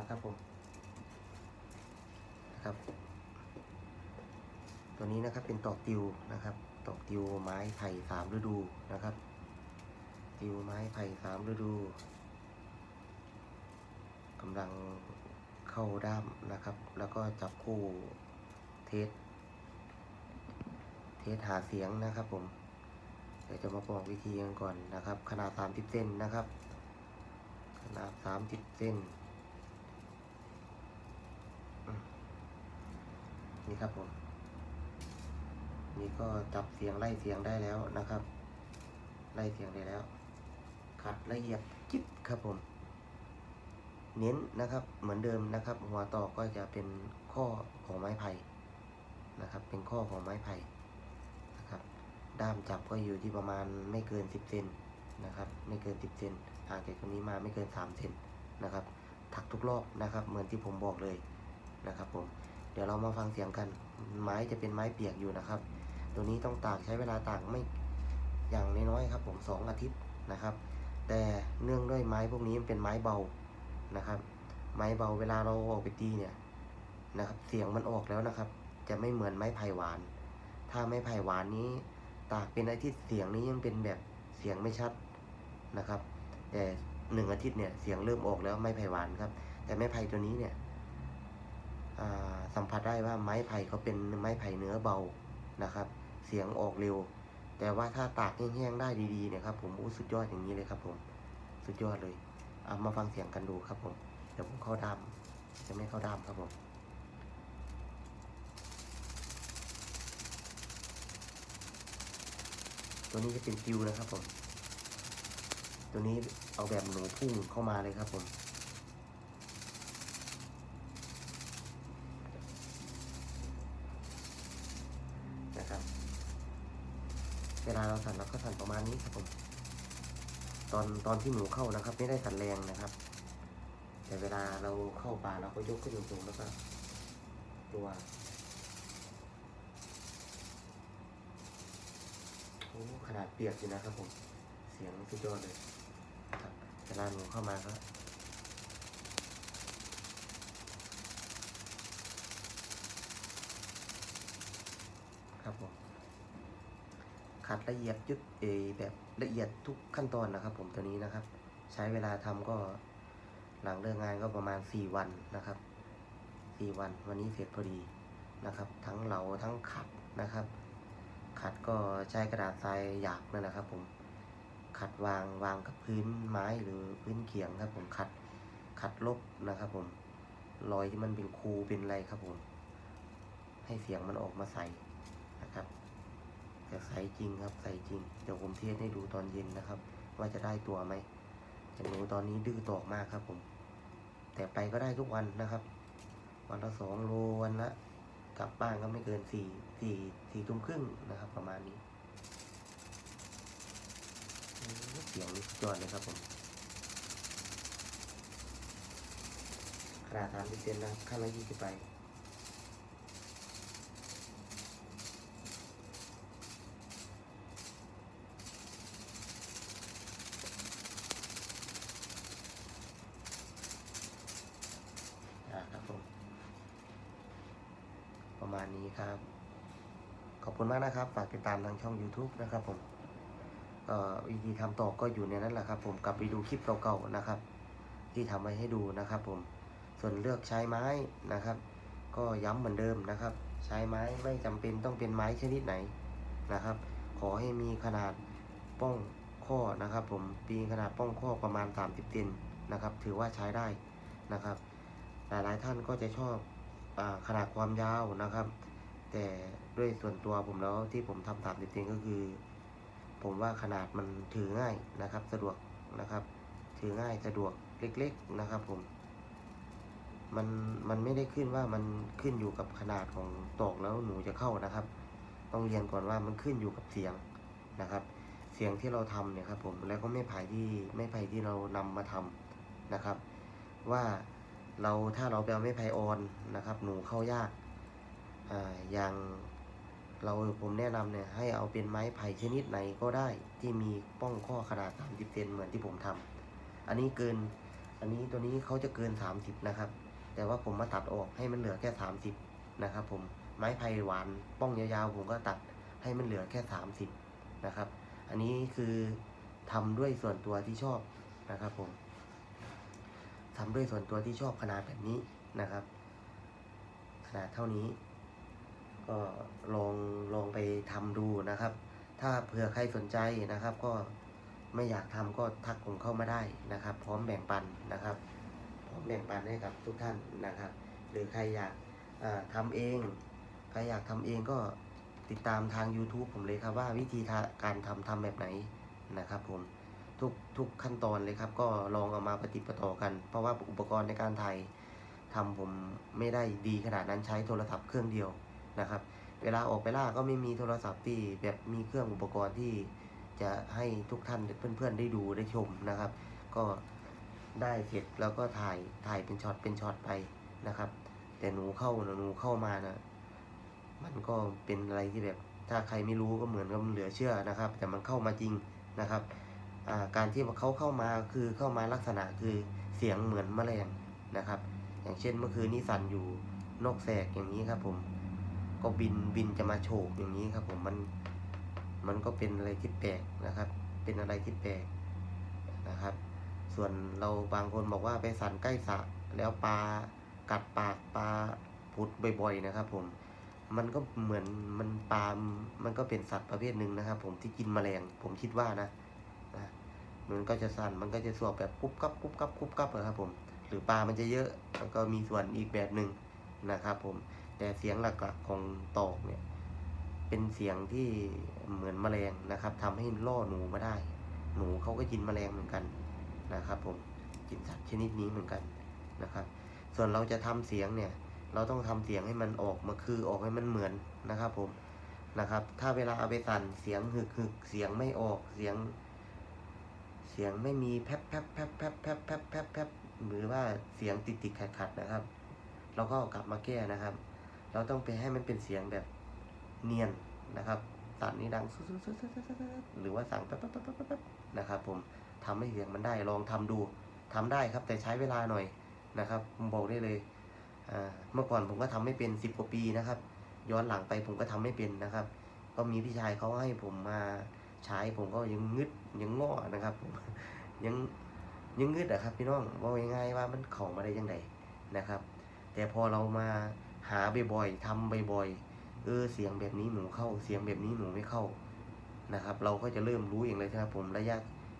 นะครับผมนะครับ ตัวนี้นะครับเป็นตอกติวนะครับ ตอกติวไม้ไผ่สามฤดูนะครับ ติวไม้ไผ่สามฤดูกำลังเข้าด้ามนะครับ แล้วก็จับคู่เทสเทสหาเสียงนะครับผม เดี๋ยวจะมาบอกวิธีกันก่อนนะครับ ขนาด 30 เส้นนะครับ ขนาด 30 เส้นอืม นี่ครับผมนี่ก็จับเสียงไล่เสียงได้แล้วนะครับ ไล่เสียงได้แล้ว ขัดละเอียดจิ๊บครับผม เน้นนะครับเหมือนเดิมนะครับ หัวต่อก็จะเป็นข้อของไม้ไผ่นะครับ เป็นข้อของไม้ไผ่นะครับ ด้ามจับก็อยู่ที่ประมาณไม่เกิน 10เซนนะครับ ไม่เกิน 10เซนห่างจากตรงนี้มาไม่เกิน3เซนนะครับ ถักทุกรอบนะครับ เหมือนที่ผมบอกเลยนะครับผม เดี๋ยวเรามาฟังเสียงกัน ไม้จะเป็นไม้เปียกอยู่นะครับ ตัวนี้ต้องตากใช้เวลาตากไม่อย่างน้อยๆครับผมสองอาทิตย์นะครับ แต่เนื่องด้วยไม้พวกนี้มันเป็นไม้เบานะครับ ไม้เบาเวลาเราออกไปตีเนี่ยนะครับ เสียงมันออกแล้วนะครับ จะไม่เหมือนไม้ไผ่หวาน ถ้าไม้ไผ่หวานนี้ ตากเป็นอาทิตย์เสียงนี้ยังเป็นแบบเสียงไม่ชัดนะครับ แต่หนึ่งอาทิตย์เนี่ยเสียงเริ่มออกแล้วไม้ไผ่หวานครับ แต่ไม้ไผ่ตัวนี้เนี่ย สัมผัสได้ว่าไม้ไผ่เขาเป็นไม้ไผ่เนื้อเบานะครับ เสียงออกเร็ว แต่ว่าถ้าตากแห้งๆได้ดีๆเนี่ยครับผมโอ้สุดยอดอย่างนี้เลยครับผมสุดยอดเลยเอามาฟังเสียงกันดูครับผมเดี๋ยวผมเข้าดามจะไม่เข้าดามครับผมตัวนี้จะเป็นติวนะครับผม ตัวนี้เอาแบบหนูพุ่งเข้ามาเลยครับผม นะครับ เวลาเราสั่นเราก็สั่นประมาณนี้ครับผม ตอนที่หนูเข้านะครับ ไม่ได้สั่นแรงนะครับ แต่เวลาเราเข้าป่าเราก็ยกขึ้นสูงๆแล้วก็ตัวโอ้ขนาดเปียกอยู่นะครับผม เสียงสุดยอดเลยครับเวลาหนูเข้ามาก็ครับผม ขัดละเอียดยึดเอแบบละเอียดทุกขั้นตอนนะครับ ผมตัวนี้นะครับ ใช้เวลาทำก็หลังเลิกงานก็ประมาณ 4 วันนะครับ 4 วันวันนี้เสร็จพอดีนะครับ ทั้งเหลาทั้งขัดนะครับ ขัดก็ใช้กระดาษทรายหยาบนั่นแหละครับ ผมขัดวางวางกับพื้นไม้หรือพื้นเขียงครับ ผมขัดขัดลบนะครับ ผมรอยที่มันเป็นคูเป็นอะไรครับผมให้เสียงมันออกมาใสนะครับ แต่ใสจริงครับใสจริง เดี๋ยวผมเทสให้ดูตอนเย็นนะครับ ว่าจะได้ตัวไหมแต่หนูตอนนี้ดื้อตอกมากครับผม แต่ไปก็ได้ทุกวันนะครับ วันละสองโลวันละกลับบ้านก็ไม่เกินสี่สี่สี่ทุ่มครึ่งนะครับ ประมาณนี้เสียงนี่สุดยอดเลยครับผมขนาดสามสิบเซนนะข้างละยี่สิบไป มาณนี้ครับ ขอบคุณมากนะครับ ฝากติดตามทางช่อง YouTube นะครับผมวิธีทำต่อก็อยู่ในนั้นแหละครับ ผมกลับไปดูคลิปเก่าๆนะครับ ที่ทำไว้ให้ดูนะครับผมส่วนเลือกใช้ไม้นะครับ ก็ย้ำเหมือนเดิมนะครับ ใช้ไม้ไม่จำเป็นต้องเป็นไม้ชนิดไหนนะครับ ขอให้มีขนาดป้องข้อนะครับ ผมปีขนาดป้องข้อประมาณ 30เซนนะครับ ถือว่าใช้ได้นะครับ หลายๆท่านก็จะชอบ ขนาดความยาวนะครับ แต่ด้วยส่วนตัวผมแล้วที่ผมทำตามจริงๆก็คือ ผมว่าขนาดมันถือง่ายนะครับ สะดวกนะครับ ถือง่ายสะดวกเล็ก ๆนะครับ ผม มันมันไม่ได้ขึ้นว่ามันขึ้นอยู่กับขนาดของตอกแล้วหนูจะเข้านะครับ ต้องเรียนก่อนว่ามันขึ้นอยู่กับเสียงนะครับ เสียงที่เราทำเนี่ยครับ ผมแล้วก็ไม่ไผ่ที่ไม่ไผ่ที่เรานำมาทำนะครับ ว่า เราถ้าเราไปเอาไม้ไผ่ออนนะครับ หนูเข้ายากอ่าอย่างเราผมแนะนำเนี่ยให้เอาเป็นไม้ไผ่ชนิดไหนก็ได้ที่มีป้องข้อขนาด 30เซนเหมือนที่ผมทำอันนี้เกิน อันนี้ตัวนี้เขาจะเกิน 30 นะครับ แต่ว่าผมมาตัดออกให้มันเหลือแค่ 30 นะครับ ผมไม้ไผ่หวานป้องยาวๆ ผมก็ตัดให้มันเหลือแค่ 30 นะครับ อันนี้คือทำด้วยส่วนตัวที่ชอบนะครับผม ทำด้วยส่วนตัวที่ชอบขนาดแบบนี้นะครับ ขนาดเท่านี้ ก็ลองลองไปทำดูนะครับ ถ้าเผื่อใครสนใจนะครับ ก็ไม่อยากทำก็ทักผมเข้ามาได้นะครับ พร้อมแบ่งปันนะครับ พร้อมแบ่งปันให้กับทุกท่านนะครับ หรือใครอยากทำเองใครอยากทำเองก็ติดตามทาง YouTube ผมเลยครับว่าวิธีการทำทำแบบไหนนะครับผม ทุกทุกขั้นตอนเลยครับ ก็ลองเอามาปฏิประต่อกัน เพราะว่าอุปกรณ์ในการถ่ายทำผมไม่ได้ดีขนาดนั้นใช้โทรศัพท์เครื่องเดียวนะครับ เวลาออกไปล่าก็ไม่มีโทรศัพท์ที่แบบมีเครื่องอุปกรณ์ที่จะให้ทุกท่านเพื่อนๆได้ดูได้ชมนะครับ ก็ได้เสร็จแล้วก็ถ่ายถ่ายเป็นช็อตเป็นช็อตไปนะครับ แต่หนูเข้านะหนูเข้ามานะมันก็เป็นอะไรที่แบบถ้าใครไม่รู้ก็เหมือนกับเหลือเชื่อนะครับ แต่มันเข้ามาจริงนะครับ การที่เขาเข้ามาคือเข้ามาลักษณะคือเสียงเหมือนแมลงนะครับ อย่างเช่นเมื่อคืนนี้สั่นอยู่นกแสกอย่างนี้ครับผมก็บินบินจะมาโฉกอย่างนี้ครับ ผมมันมันก็เป็นอะไรที่แปลกนะครับ เป็นอะไรที่แปลกนะครับ ส่วนเราบางคนบอกว่าไปสั่นใกล้สระแล้วปลากัดปากปลาพุดบ่อย ๆ นะครับ ผมมันก็เหมือนมันปลามันก็เป็นสัตว์ประเภทหนึ่งนะครับ ผมที่กินแมลงผมคิดว่านะ มันก็จะสั่นมันก็จะสวบแบบกุ๊บกับกุ๊บกับกุ๊บกับนะครับผม หรือปลามันจะเยอะแล้วก็มีส่วนอีกแบบหนึ่งนะครับผม แต่เสียงหลักๆของตอกเนี่ย เป็นเสียงที่เหมือนแมลงนะครับทำให้ล่อหนูมาได้ หนูเขาก็กินแมลงเหมือนกันนะครับ ผม กินสัตว์ชนิดนี้เหมือนกันนะครับ ส่วนเราจะทำเสียงเนี่ย เราต้องทำเสียงให้มันออกมาคือออกให้มันเหมือนนะครับ ผม นะครับ ถ้าเวลาเอาไปสั่นเสียงหึกหึกเสียงไม่ออกเสียง สียงไม่มีแพบแพบแพบแพบแพบแพบแพบแพบหรือว่าเสียงติดติดขัดขัดนะครับ เราก็กลับมาแก้นะครับ เราต้องไปให้มันเป็นเสียงแบบเนียนนะครับสั่นนี้ดังซุดๆๆๆๆหรือว่าสั่งแป๊บแป๊บแป๊บแป๊บแป๊บนะครับผมทำให้เสียงมันได้ลองทำดูทำได้ครับ แต่ใช้เวลาหน่อยนะครับผมบอกได้เลยเมื่อก่อนผมก็ทำไม่เป็นสิบกว่าปีนะครับ ย้อนหลังไปผมก็ทำไม่เป็นนะครับ ก็มีพี่ชายเขาให้ผมมา ใช้ผมก็ยังงึดยังง้อนะครับ ยังยังงึดอะครับพี่น้องว่าง่ายๆว่ามันของมาได้ยังไงนะครับ แต่พอเรามาหาบ่อยๆทำบ่อยๆเออเสียงแบบนี้หนูเข้า เสียงแบบนี้หนูไม่เข้านะครับ เราก็จะเริ่มรู้เองเลยครับผมระยะ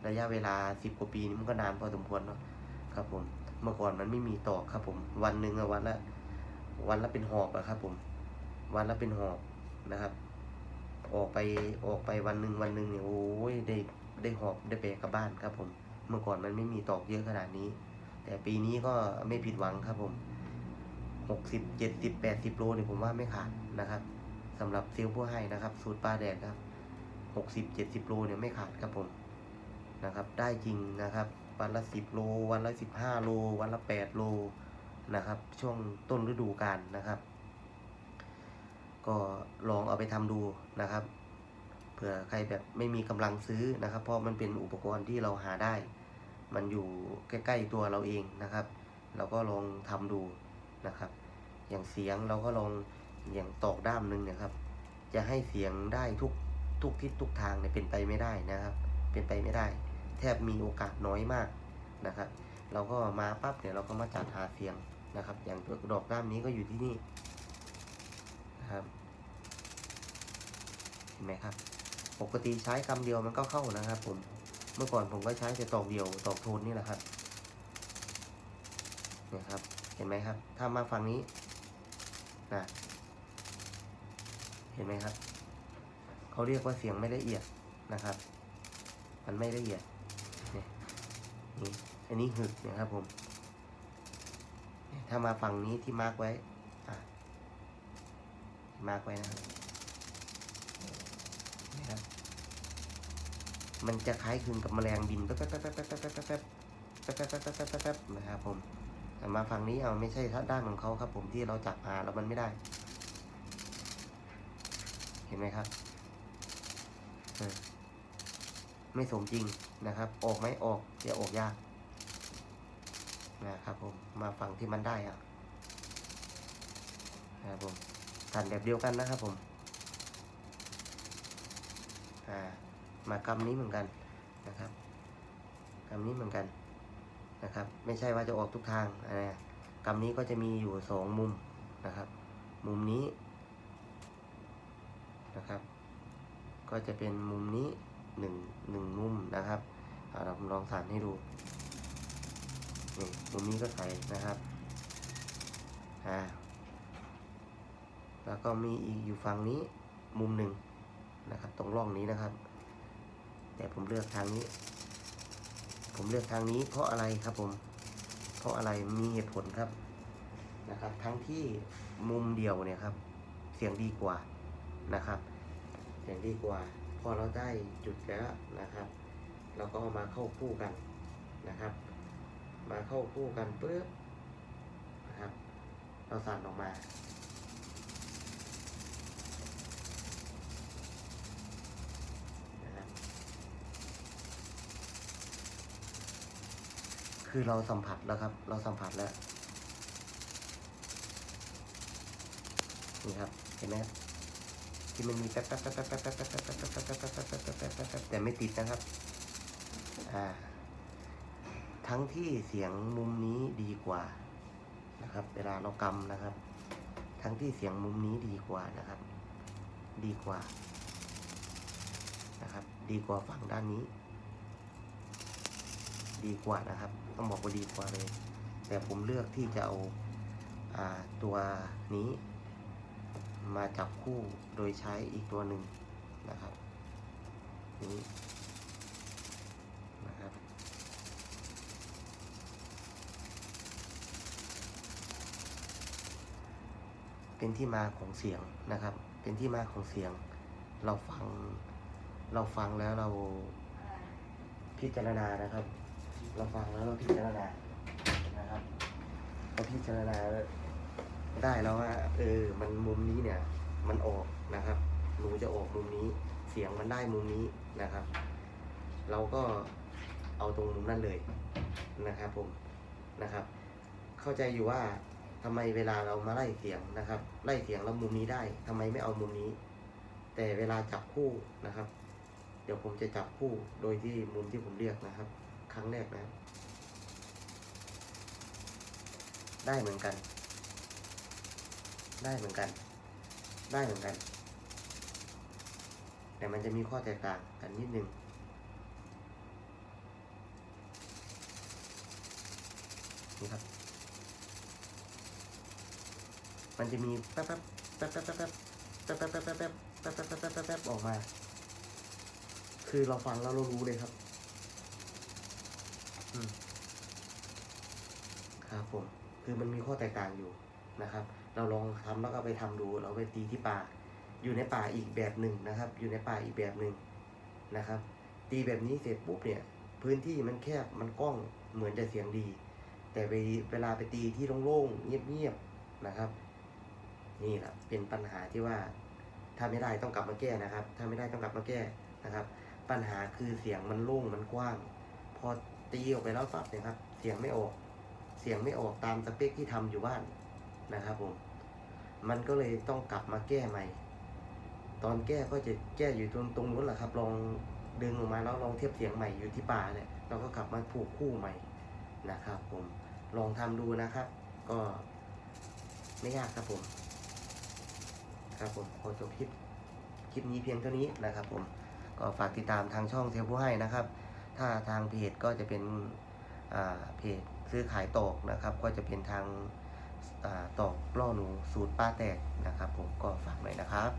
ระยะเวลาสิบกว่าปีนี้มันก็นานพอสมควรเนาะครับผมเมื่อก่อนมันไม่มีตอกครับผม วันหนึ่งอะวันละวันละเป็นหอบอะครับผม วันละเป็นหอบนะครับ ออกไปออกไปวันหนึ่งวันหนึ่งเนี่ยโอ้ยได้ได้หอบได้แบกกลับบ้านครับผม เมื่อก่อนมันไม่มีตอกเยอะขนาดนี้ แต่ปีนี้ก็ไม่ผิดหวังครับผมหกสิบเจ็ดสิบแปดสิบโลเนี่ยผมว่าไม่ขาดนะครับสำหรับเซลล์ผู้ให้นะครับ สูตรปลาแดดครับหกสิบเจ็ดสิบโลเนี่ยไม่ขาดครับผมนะครับ ได้จริงนะครับ วันละสิบโล วันละสิบห้าโล วันละแปดโลนะครับ ช่วงต้นฤดูกาลนะครับ ก็ลองเอาไปทำดูนะครับ เผื่อใครแบบไม่มีกำลังซื้อนะครับ เพราะมันเป็นอุปกรณ์ที่เราหาได้ มันอยู่ใกล้ๆตัวเราเองนะครับ เราก็ลองทำดูนะครับ อย่างเสียงเราก็ลองอย่างตอกด้ามหนึ่งนี่ยครับ จะให้เสียงได้ทุกทุกทิศทุกทางเนี่ยเป็นไปไม่ได้นะครับ เป็นไปไม่ได้ แทบมีโอกาสน้อยมากนะครับ เราก็มาปั๊บเนี่ยเราก็มาจัดหาเสียงนะครับ อย่างตัวดอกด้ามนี้ก็อยู่ที่นี่ นะครับ เห็นไหมครับ ปกติใช้คำเดียวมันก็เข้านะครับ ผม เมื่อก่อนผมก็ใช้แต่ตอกเดียวตอกโทนนี่แหละครับนี่ยครับ เห็นไหมครับ ถ้ามาฝั่งนี้นะเห็นไหมครับ เขาเรียกว่าเสียงไม่ละเอียดนะครับ มันไม่ละเอียดนี่นี่อันนี้หึกนะครับผม ถ้ามาฝั่งนี้ที่มาร์กไว้ มาร์กไว้นะครับนะครับ มันจะคล้ายคลึงกับแมลงบินแป๊บแป๊บแป๊บแป๊บแป๊บแป๊บแป๊บแป๊บแป๊บแป๊บนะครับผมแต่มาฝั่งนี้เอาไม่ใช่ทัดด้านของเขาครับ ผมที่เราจับมาแล้วมันไม่ได้ เห็นไหมครับไม่สมจริงนะครับ ออกไหมออกอย่ออกยากนะครับผมมาฝั่งที่มันได้อะนะครับผม สั่นแบบเดียวกันนะครับผมอ่ามากำนี้เหมือนกันนะครับกำนี้เหมือนกันนะครับ ไม่ใช่ว่าจะออกทุกทางนะกำนี้ก็จะมีอยู่สองมุมนะครับ มุมนี้นะครับ ก็จะเป็นมุมนี้หนึ่งหนึ่งมุมนะครับเราลองสั่นให้ดูนี่มุมนี้ก็ใส่นะครับอ่า แล้วก็มีอีกอยู่ฝั่งนี้มุมหนึ่งนะครับ ตรงร่องนี้นะครับ แต่ผมเลือกทางนี้ ผมเลือกทางนี้เพราะอะไรครับผม เพราะอะไรมีเหตุผลครับนะครับ ทั้งที่มุมเดียวเนี่ยครับ เสียงดีกว่านะครับ เสียงดีกว่า พอเราได้จุดแล้วนะครับ เราก็มาเข้าคู่กันนะครับ มาเข้าคู่กันปุ๊บนะครับ เราสั่นออกมานะครับ คือเราสัมผัสแล้วครับ เราสัมผัสแล้วนี่ครับเห็นไหมที่มันมีแป๊บแป๊บแป๊บแป๊บแป๊บแป๊บแป๊บแป๊บแป๊บแป๊บแป๊บแป๊บแป๊บแป๊บแป๊บแป๊บแป๊บแป๊บแต่ไม่ติดนะครับ อ่า ทั้งที่เสียงมุมนี้ดีกว่านะครับ เวลาเรากำนะครับ ทั้งที่เสียงมุมนี้ดีกว่านะครับ ดีกว่านะครับ ดีกว่าฝั่งด้านนี้ ดีกว่านะครับ ต้องบอกว่าดีกว่าเลย แต่ผมเลือกที่จะเอาอาตัวนี้ มาจับคู่โดยใช้อีกตัวหนึ่งนะครับนี้นะครับเป็นที่มาของเสียงนะครับ เป็นที่มาของเสียง เราฟัง เราฟังแล้วเราพิจารณานะครับ เราฟังแล้วเราพิจารณานะครับเราพิจารณาได้แล้วว่า เออ มันมุมนี้เนี่ย มันออกนะครับ หนูจะออกมุมนี้ เสียงมันได้มุมนี้นะครับ เราก็เอาตรงมุมนั้นเลยนะครับผมนะครับ เข้าใจอยู่ว่าทำไมเวลาเรามาไล่เสียงนะครับ ไล่เสียงแล้วมุมนี้ได้ทำไมไม่เอามุมนี้ แต่เวลาจับคู่นะครับ เดี๋ยวผมจะจับคู่โดยที่มุมที่ผมเรียกนะครับ ครั้งแรกนะครับได้เหมือนกัน ได้เหมือนกัน ได้เหมือนกัน แต่มันจะมีข้อแตกต่างกันนิดนึงนี่ครับ มันจะมีแป๊บแป๊บแป๊บแป๊บแป๊บแป๊บแป๊บแป๊บแป๊บแป๊บแป๊บแป๊บแป๊บแป๊บแป๊บแป๊บออกมา คือเราฟังแล้วเรารู้เลยครับ ครับผม คือมันมีข้อแตกต่างอยู่นะครับ เราลองทำแล้วก็ไปทำดู เราไปตีที่ป่า อยู่ในป่าอีกแบบหนึ่งนะครับ อยู่ในป่าอีกแบบหนึ่งนะครับ ตีแบบนี้เสร็จปุ๊บเนี่ย พื้นที่มันแคบ มันกล้อง เหมือนจะเสียงดี แต่เวเวลาไปตีที่โล่งๆ เงียบๆ นะครับ นี่แหละ เป็นปัญหาที่ว่า ถ้าไม่ได้ต้องกลับมาแก้นะครับ ถ้าไม่ได้ต้องกลับมาแก้นะครับ ปัญหาคือเสียงมันโล่ง มันกว้าง พอ ตีออกไปแล้วปั๊บเนี่ยครับ เสียงไม่ออก เสียงไม่ออกตามสเปคที่ทำอยู่บ้านนะครับผม มันก็เลยต้องกลับมาแก้ใหม่ ตอนแก้ก็จะแก้อยู่ตรงตรงนู้นแหละครับ ลองดึงออกมาแล้วลองเทียบเสียงใหม่อยู่ที่ป่าเนี่ยเราก็กลับมาผูกคู่ใหม่นะครับ ผม ลองทำดูนะครับ ก็ไม่ยากครับผม ครับผมขอจบคลิปคลิปนี้เพียงเท่านี้นะครับผม ก็ฝากติดตามทางช่องเซลผู้ให้นะครับ ถ้าทางเพจก็จะเป็นเพจซื้อขายตอกนะครับ ก็จะเป็นทางอตอกล่อหนูสูตรป้าแตกนะครับ ผมก็ฝากหน่อยนะครับ